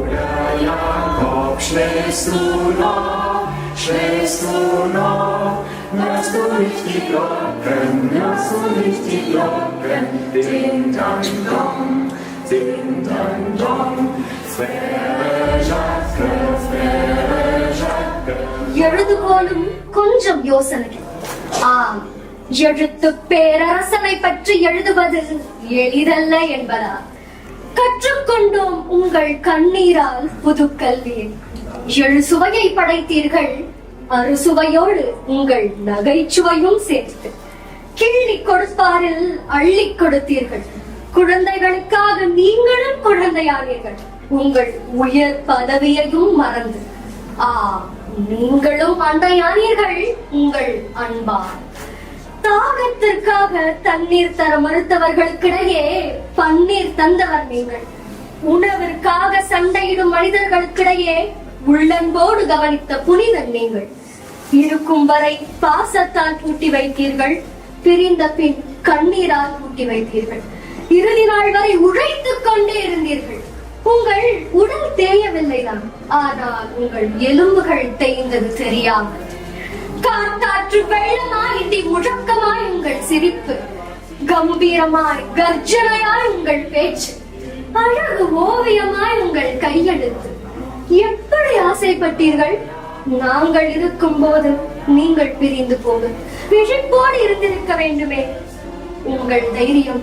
Jakob, schläfst du noch, schläfst du noch, hörst du nicht die Glocken, hörst du nicht die Glocken, ding dang dong, ding dang dong, Frère Jacques, Frère Jacques. எழுதுகோலும் கொஞ்சம் யோசனை ஆம் எழுத்து பேரரசனை பற்றி எழுதுவது எளிதல்ல என்பதா கற்றுக்கொண்டோம் உங்கள் கண்ணீரால் புது கல்வியை எழு சுவையை படைத்தீர்கள் அறுசுவையோடு உங்கள் நகைச்சுவையும் சேர்த்து. கிள்ளி கொடுப்பாரில் அள்ளி கொடுத்தீர்கள். குழந்தைகளுக்காக நீங்களும் குழந்தையானீர்கள். உங்கள் உயர் பதவியையும் மறந்து. ஆ நீங்களும் அண்டையானீர்கள் உங்கள் அன்பா தாகத்திற்காக தண்ணீர் தர மறுத்தவர்களுக்கிடையே பன்னீர் தந்தவர் நீங்கள். உணவிற்காக சண்டையிடும் மனிதர்களுக்கிடையே உள்ளன்போடு கவனித்த புனிதர் நீங்கள். இருக்கும் வரை பாசத்தால் பூட்டி வைத்தீர்கள் பிரிந்த பின் கண்ணீரால் பூட்டி வைத்தீர்கள். இறுதி நாள் வரை உழைத்துக் கொண்டே இருந்தீர்கள். உங்கள் உடல் தேயவில்லைதான் ஆனால் உங்கள் எலும்புகள் தேய்ந்தது தெரியாமல். காத்தாற்று வெள்ளமாய் இடி முழக்கமாய் உங்கள் சிரிப்பு கம்பீரமாய் கர்ஜனையாய் உங்கள் பேச்சு. அழகு ஓவியமாய் உங்கள் கையெழுத்து. எப்படி ஆசைப்பட்டீர்கள்? நாங்கள் இருக்கும் போது நீங்கள் பிரிந்து போக விழிப்போடு இருந்திருக்க வேண்டுமே. உங்கள் தைரியம்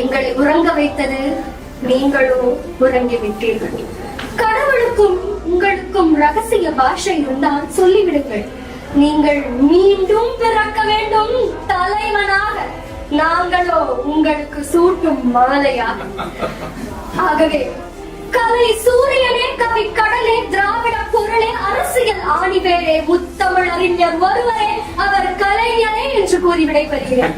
எங்களை உறங்க வைத்தது. நீங்களோ உறங்கி விட்டீர்கள். கடவுளுக்கும் உங்களுக்கும் ரகசிய பாஷை இருந்தால் சொல்லிவிடுங்கள். நீங்கள் மீண்டும் பிறக்க வேண்டும். தலை நாங்களோ உங்களுக்கு சூட்டும் மாலையா? ஆகவே கலை சூரியனே கவி கடலே திராவிட பொருளே அரசியல் ஆணிவேரே முத்தமிழ் அறிஞர் ஒருவரே அவர் கலைஞரே என்று கூறி விடைபெறுகிறேன்.